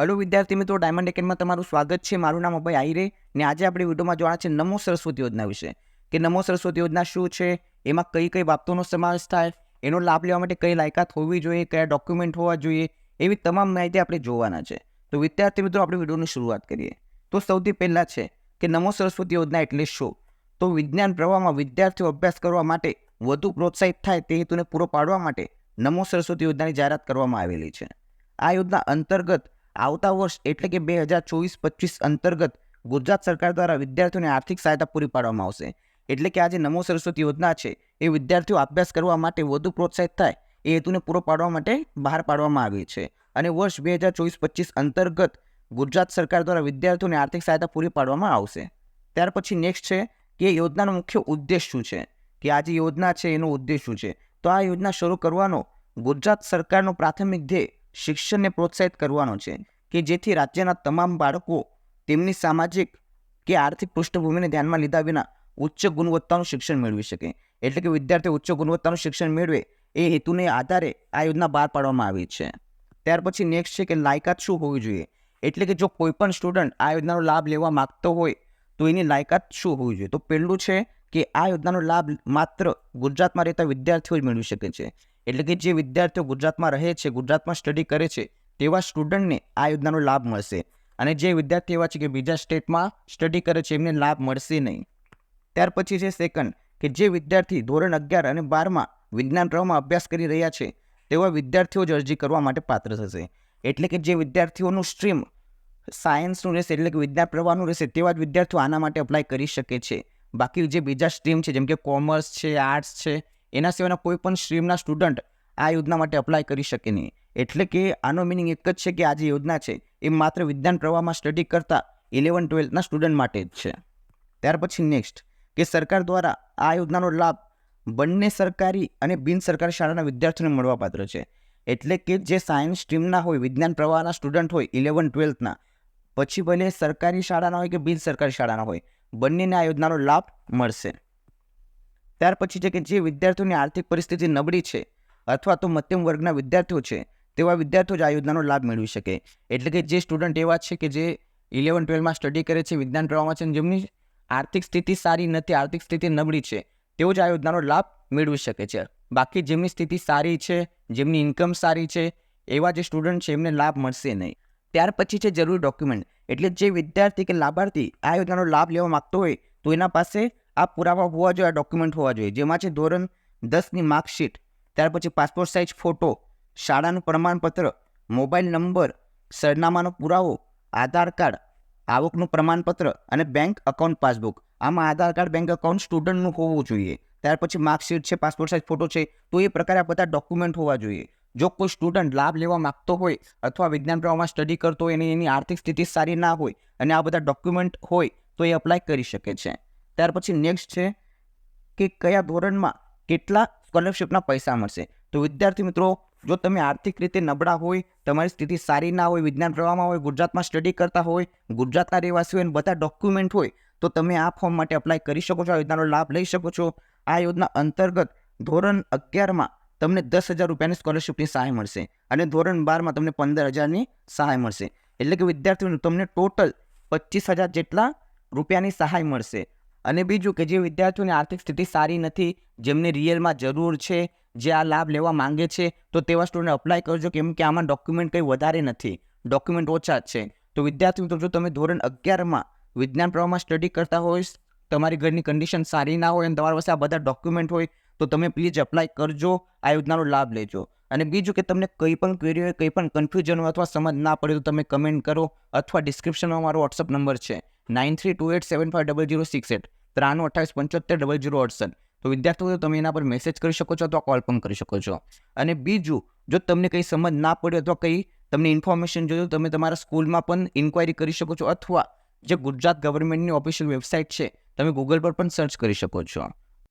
Hello વિદ્યાર્થી મિત્રો diamond એકેડમાં તમારું સ્વાગત છે. મારું નામ અભય આહિરે ને આજે આપણે વિડીયોમાં જોવાના છે નમો સરસ્વતી યોજના વિશે. કે નમો સરસ્વતી યોજના શું છે? એમાં કઈ કઈ બાબતોનો સમાવેશ થાય? એનો લાભ લેવા માટે કઈ લાયકાત હોવી જોઈએ? કયા ડોક્યુમેન્ટ હોવા જોઈએ? એવી તમામ માહિતી આપણે જોવાના છે. તો વિદ્યાર્થી મિત્રો, આપણે વિડીયોની શરૂઆત કરીએ. તો સૌથી પહેલાં છે કે નમો સરસ્વતી યોજના એટલે શું? તો વિજ્ઞાન પ્રવાહમાં વિદ્યાર્થીઓ અભ્યાસ કરવા માટે વધુ પ્રોત્સાહિત થાય તે હેતુને પૂરો પાડવા માટે નમો સરસ્વતી યોજનાની જાહેરાત કરવામાં આવેલી છે. આ યોજના અંતર્ગત આવતા વર્ષ એટલે કે બે હજાર ચોવીસ પચીસ અંતર્ગત ગુજરાત સરકાર દ્વારા વિદ્યાર્થીઓને આર્થિક સહાયતા પૂરી પાડવામાં આવશે. એટલે કે આ જે નમો સરસ્વતી યોજના છે, એ વિદ્યાર્થીઓ અભ્યાસ કરવા માટે વધુ પ્રોત્સાહિત થાય, એ હેતુને પૂરો પાડવા માટે બહાર પાડવામાં આવી છે. અને વર્ષ બે હજાર ચોવીસ પચીસ અંતર્ગત ગુજરાત સરકાર દ્વારા વિદ્યાર્થીઓને આર્થિક સહાયતા પૂરી પાડવામાં આવશે. ત્યાર પછી નેક્સ્ટ છે કે યોજનાનો મુખ્ય ઉદ્દેશ શું છે? કે આ જે યોજના છે, એનો ઉદ્દેશ શું છે? તો આ યોજના શરૂ કરવાનો ગુજરાત સરકારનો પ્રાથમિક ધ્યેય શિક્ષણને પ્રોત્સાહિત કરવાનો છે કે જેથી રાજ્યના તમામ બાળકો તેમની સામાજિક કે આર્થિક પૃષ્ઠભૂમિને ધ્યાનમાં લીધા વિના ઉચ્ચ ગુણવત્તાનું શિક્ષણ મેળવી શકે. એટલે કે વિદ્યાર્થીઓ ઉચ્ચ ગુણવત્તાનું શિક્ષણ મેળવે એ હેતુને આધારે આ યોજના બહાર પાડવામાં આવી છે. ત્યાર પછી નેક્સ્ટ છે કે લાયકાત શું હોવી જોઈએ? એટલે કે જો કોઈ પણ સ્ટુડન્ટ આ યોજનાનો લાભ લેવા માગતો હોય તો એની લાયકાત શું હોવી જોઈએ? તો પહેલું છે કે આ યોજનાનો લાભ માત્ર ગુજરાતમાં રહેતા વિદ્યાર્થીઓ જ મેળવી શકે છે. એટલે કે જે વિદ્યાર્થીઓ ગુજરાતમાં રહે છે, ગુજરાતમાં સ્ટડી કરે છે, તેવા સ્ટુડન્ટને આ યોજનાનો લાભ મળશે. અને જે વિદ્યાર્થી એવા છે કે બીજા સ્ટેટમાં સ્ટડી કરે છે, એમને લાભ મળશે નહીં. ત્યાર પછી છે સેકન્ડ કે જે વિદ્યાર્થી ધોરણ અગિયાર અને બારમાં વિજ્ઞાન પ્રવાહમાં અભ્યાસ કરી રહ્યા છે તેવા વિદ્યાર્થીઓ જ અરજી કરવા માટે પાત્ર થશે. એટલે કે જે વિદ્યાર્થીઓનું સ્ટ્રીમ સાયન્સનું રહેશે, એટલે કે વિજ્ઞાન પ્રવાહનું રહેશે, તેવા જ વિદ્યાર્થીઓ આના માટે અપ્લાય કરી શકે છે. બાકી જે બીજા સ્ટ્રીમ છે, જેમ કે કોમર્સ છે આર્ટ્સ છે એના સિવાયના કોઈ પણ સ્ટ્રીમના સ્ટુડન્ટ આ યોજના માટે અપ્લાય કરી શકે નહીં. એટલે કે આનો મિનિંગ એક જ છે કે આ જે યોજના છે, એ માત્ર વિજ્ઞાન પ્રવાહમાં સ્ટડી કરતા ઇલેવન ટ્વેલ્થના સ્ટુડન્ટ માટે જ છે. ત્યાર પછી નેક્સ્ટ કે સરકાર દ્વારા આ યોજનાનો લાભ બંને સરકારી અને બિન સરકારી શાળાના વિદ્યાર્થીઓને મળવાપાત્ર છે. એટલે કે જે સાયન્સ સ્ટ્રીમના હોય, વિજ્ઞાન પ્રવાહના સ્ટુડન્ટ હોય ઇલેવન ટ્વેલ્થના પછી ભલે સરકારી શાળાના હોય કે બિન સરકારી શાળાના હોય, બંનેને આ યોજનાનો લાભ મળશે. ત્યાર પછી છે કે જે વિદ્યાર્થીઓની આર્થિક પરિસ્થિતિ નબળી છે અથવા તો મધ્યમ વર્ગના વિદ્યાર્થીઓ છે, તેવા વિદ્યાર્થીઓ જ આ યોજનાનો લાભ મેળવી શકે. એટલે કે જે સ્ટુડન્ટ એવા છે કે જે ઇલેવન ટ્વેલ્વમાં સ્ટડી કરે છે, વિજ્ઞાન પ્રવાહમાં છે જેમની આર્થિક સ્થિતિ સારી નથી, આર્થિક સ્થિતિ નબળી છે, તેઓ જ આ યોજનાનો લાભ મેળવી શકે છે. બાકી જેમની સ્થિતિ સારી છે, જેમની ઇન્કમ સારી છે, એવા જે સ્ટુડન્ટ છે એમને લાભ મળશે નહીં. ત્યાર પછી છે જરૂરી ડોક્યુમેન્ટ એટલે જે વિદ્યાર્થી કે લાભાર્થી આ યોજનાનો લાભ લેવા માગતો હોય તો એના પાસે આ પુરાવા હોવા જોઈએ, આ ડોક્યુમેન્ટ હોવા જોઈએ. જેમાં છે ધોરણ દસની માર્કશીટ, ત્યાર પછી પાસપોર્ટ સાઇઝ ફોટો શાળાનું પ્રમાણપત્ર મોબાઈલ નંબર સરનામાનો પુરાવો, આધાર કાર્ડ, આવકનું પ્રમાણપત્ર અને બેંક અકાઉન્ટ પાસબુક આમાં આધાર કાર્ડ બેંક અકાઉન્ટ સ્ટુડન્ટનું હોવું જોઈએ. ત્યાર પછી માર્કશીટ છે પાસપોર્ટ સાઇઝ ફોટો છે, તો એ પ્રકારે આ બધા ડોક્યુમેન્ટ હોવા જોઈએ. જો કોઈ સ્ટુડન્ટ લાભ લેવા માગતો હોય અથવા વિજ્ઞાન પ્રવાહમાં સ્ટડી કરતો હોય અને એની આર્થિક સ્થિતિ સારી ના હોય અને આ બધા ડોક્યુમેન્ટ હોય, તો એ અપ્લાય કરી શકે છે. ત્યાર પછી નેક્સ્ટ છે કે કયા ધોરણમાં કેટલા સ્કોલરશિપના પૈસા મળશે? તો વિદ્યાર્થી મિત્રો, જો તમે આર્થિક રીતે નબળા હોય, તમારી સ્થિતિ સારી ના હોય, વિજ્ઞાન પ્રવાહમાં હોય, ગુજરાતમાં સ્ટડી કરતા હોય, ગુજરાતના રહેવાસી હોય બધા ડોક્યુમેન્ટ હોય, તો તમે આ ફોર્મ માટે અપ્લાય કરી શકો છો, આ યોજનાનો લાભ લઈ શકો છો. આ યોજના અંતર્ગત ધોરણ અગિયારમાં તમને દસ હજાર રૂપિયાની સ્કોલરશિપની સહાય મળશે અને ધોરણ બારમાં તમને પંદર હજારની સહાય મળશે. એટલે કે વિદ્યાર્થીઓને તમને ટોટલ પચીસ હજાર જેટલા રૂપિયાની સહાય મળશે. અને બીજું કે જે વિદ્યાર્થીઓની આર્થિક સ્થિતિ સારી નથી, જેમને રિયલમાં જરૂર છે, જે આ લાભ લેવા માંગે છે, તો તેવા સ્ટુડન્ટ અપ્લાય કરજો. કેમ કે આમાં ડોક્યુમેન્ટ કંઈ વધારે નથી. ડોક્યુમેન્ટ ઓછા જ છે. તો વિદ્યાર્થી મિત્રો, જો તમે ધોરણ અગિયારમાં વિજ્ઞાન પ્રવાહમાં સ્ટડી કરતા હોય, તમારી ઘરની કન્ડિશન સારી ના હોય અને તમારી પાસે આ બધા ડોક્યુમેન્ટ હોય, તો તમે પ્લીઝ અપ્લાય કરજો. આ યોજનાનો લાભ લેજો. અને બીજું કે તમને કંઈ પણ ક્વેરી હોય, કંઈ પણ કન્ફ્યુઝન હોય અથવા સમજ ના પડે તો તમે કમેન્ટ કરો અથવા ડિસ્ક્રિપ્શનમાં મારો વોટ્સઅપ નંબર છે nine three two eight seven five double zero six eight ત્રાણું અઠ્ઠાવીસ પંચોતેર ડબલ જીરો અડસઠ તો વિદ્યાર્થીઓ તમે એના પર મેસેજ કરી શકો છો અથવા કોલ પણ કરી શકો છો. અને બીજું, જો તમને કંઈ સમજ ના પડે અથવા કંઈ તમને ઇન્ફોર્મેશન જોઈએ તમે તમારા સ્કૂલમાં પણ ઇન્ક્વાયરી કરી શકો છો અથવા જે ગુજરાત ગવર્મેન્ટની ઓફિશિયલ વેબસાઇટ છે, તમે ગૂગલ પર પણ સર્ચ કરી શકો છો.